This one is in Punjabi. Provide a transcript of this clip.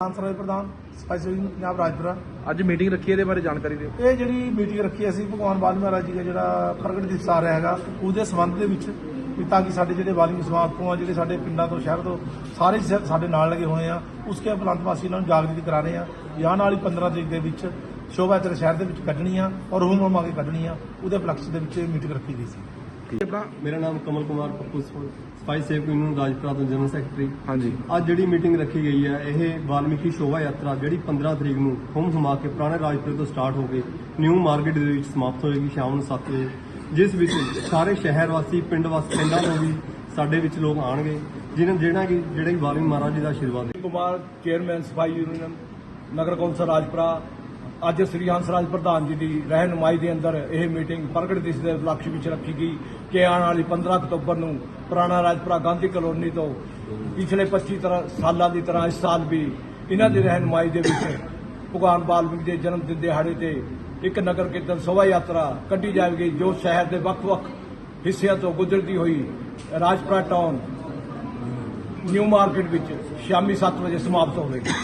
ਕਾਂਸਰ ਪ੍ਰਧਾਨ ਸਪਾਈਸੀ ਪੰਜਾਬ ਰਾਜਪੁਰਾ। ਅੱਜ ਮੀਟਿੰਗ ਰੱਖੀ ਇਹਦੇ ਬਾਰੇ ਜਾਣਕਾਰੀ ਦਿਓ। ਇਹ ਜਿਹੜੀ ਮੀਟਿੰਗ ਰੱਖੀ ਅਸੀਂ ਭਗਵਾਨ ਵਾਲਮੀਕ ਮਹਾਰਾਜ ਜੀ ਦਾ ਜਿਹੜਾ ਪ੍ਰਗਟ ਦਿਵਸ ਆ ਰਿਹਾ ਹੈਗਾ ਉਹਦੇ ਸੰਬੰਧ ਦੇ ਵਿੱਚ ਵੀ ਤਾਂ ਕਿ ਸਾਡੇ ਜਿਹੜੇ ਵਾਲਮੀਕ ਸਮਾਜ ਤੋਂ ਆ ਜਿਹੜੇ ਸਾਡੇ ਪਿੰਡਾਂ ਤੋਂ ਸ਼ਹਿਰ ਤੋਂ ਸਾਰੇ ਸਾਡੇ ਨਾਲ ਲੱਗੇ ਹੋਏ ਆ ਉਸਕੇ ਉਪਰੰਤ ਵਾਸੀ ਇਹਨਾਂ ਨੂੰ ਜਾਗਰੂਕ ਕਰਾ ਰਹੇ ਆ। ਜਾਂ ਨਾਲ ਹੀ 15 ਤਰੀਕ ਦੇ ਵਿੱਚ ਸ਼ੋਭਾ ਸ਼ਹਿਰ ਦੇ ਵਿੱਚ ਕੱਢਣੀ ਆ ਔਰ ਹੁਮ ਹੁਮਾ ਕੇ ਕੱਢਣੀ ਆ ਉਹਦੇ ਉਪਲਕਸ਼ ਦੇ ਵਿੱਚ ਮੀਟਿੰਗ ਰੱਖੀ ਗਈ ਸੀ। ਮੇਰਾ ਨਾਮ ਕਮਲ ਕੁਮਾਰ ਪੱਪੂ ਸਪਾਈ ਸੇਵ ਯੂਨੀਅਨ ਰਾਜਪੁਰਾ ਤੋਂ ਜਨਰਲ ਸੈਕਟਰੀ। ਹਾਂਜੀ। ਅੱਜ ਜਿਹੜੀ ਮੀਟਿੰਗ ਰੱਖੀ ਗਈ ਹੈ ਇਹ ਵਾਲਮੀਕੀ ਸ਼ੋਭਾ ਯਾਤਰਾ ਜਿਹੜੀ 15 ਤਰੀਕ ਨੂੰ ਹੁਮ ਹੁਮਾ ਕੇ ਪੁਰਾਣੇ ਰਾਜਪੁਰੇ ਤੋਂ ਸਟਾਰਟ ਹੋ ਕੇ ਨਿਊ ਮਾਰਕੀਟ ਦੇ ਵਿੱਚ ਸਮਾਪਤ ਹੋਏਗੀ ਸ਼ਾਮ ਨੂੰ 7 ਵਜੇ ਜਿਸ ਵਿੱਚ ਸਾਰੇ ਸ਼ਹਿਰ ਵਾਸੀ ਪਿੰਡ ਵਾਸੀ ਪਿੰਡਾਂ ਤੋਂ ਵੀ ਸਾਡੇ ਵਿੱਚ ਲੋਕ ਆਣਗੇ ਜਿਹਨਾਂ ਜਿਹੜਾ ਕਿ ਜਿਹੜੇ ਵਾਲਮੀਕ ਮਹਾਰਾਜ ਜੀ ਦਾ ਆਸ਼ੀਰਵਾਦ ਕੁਮਾਰ ਚੇਅਰਮੈਨ ਸਫ਼ਾਈ ਯੂਨੀਅਨ ਨਗਰ ਕੌਂਸਲ ਰਾਜਪੁਰਾ ਅੱਜ ਸ੍ਰੀ ਹੰਸਰਾਜ ਪ੍ਰਧਾਨ ਜੀ ਦੀ ਰਹਿਨੁਮਾਈ ਦੇ ਅੰਦਰ ਇਹ ਮੀਟਿੰਗ ਪ੍ਰਗਟ ਦਿਵਸ ਦੇ ਉਪਲਕਸ਼ ਵਿੱਚ ਰੱਖੀ ਗਈ ਕਿ ਆਉਣ ਵਾਲੀ 15 ਅਕਤੂਬਰ ਨੂੰ ਪੁਰਾਣਾ ਰਾਜਪੁਰਾ ਗਾਂਧੀ ਕਲੋਨੀ ਤੋਂ ਪਿਛਲੇ 25 ਤਰ੍ਹਾਂ ਸਾਲਾਂ ਦੀ ਤਰ੍ਹਾਂ ਇਸ ਸਾਲ ਵੀ ਇਹਨਾਂ ਦੀ ਰਹਿਨੁਮਾਈ ਦੇ ਵਿੱਚ ਭਗਵਾਨ ਵਾਲਮੀਕ ਦੇ ਜਨਮ ਦਿਨ ਦਿਹਾੜੇ ਤੇ ਇੱਕ ਨਗਰ ਕੀਰਤਨ ਸ਼ੋਭਾ ਯਾਤਰਾ ਕੱਢੀ ਜਾਵੇਗੀ, ਜੋ ਸ਼ਹਿਰ ਦੇ ਵੱਖ-ਵੱਖ ਹਿੱਸਿਆਂ ਤੋਂ ਗੁਜ਼ਰਦੀ ਹੋਈ ਰਾਜਪੁਰਾ ਟਾਊਨ ਨਿਊ ਮਾਰਕੀਟ ਵਿੱਚ ਸ਼ਾਮੀ 7 ਵਜੇ ਸਮਾਪਤ ਹੋਵੇਗੀ।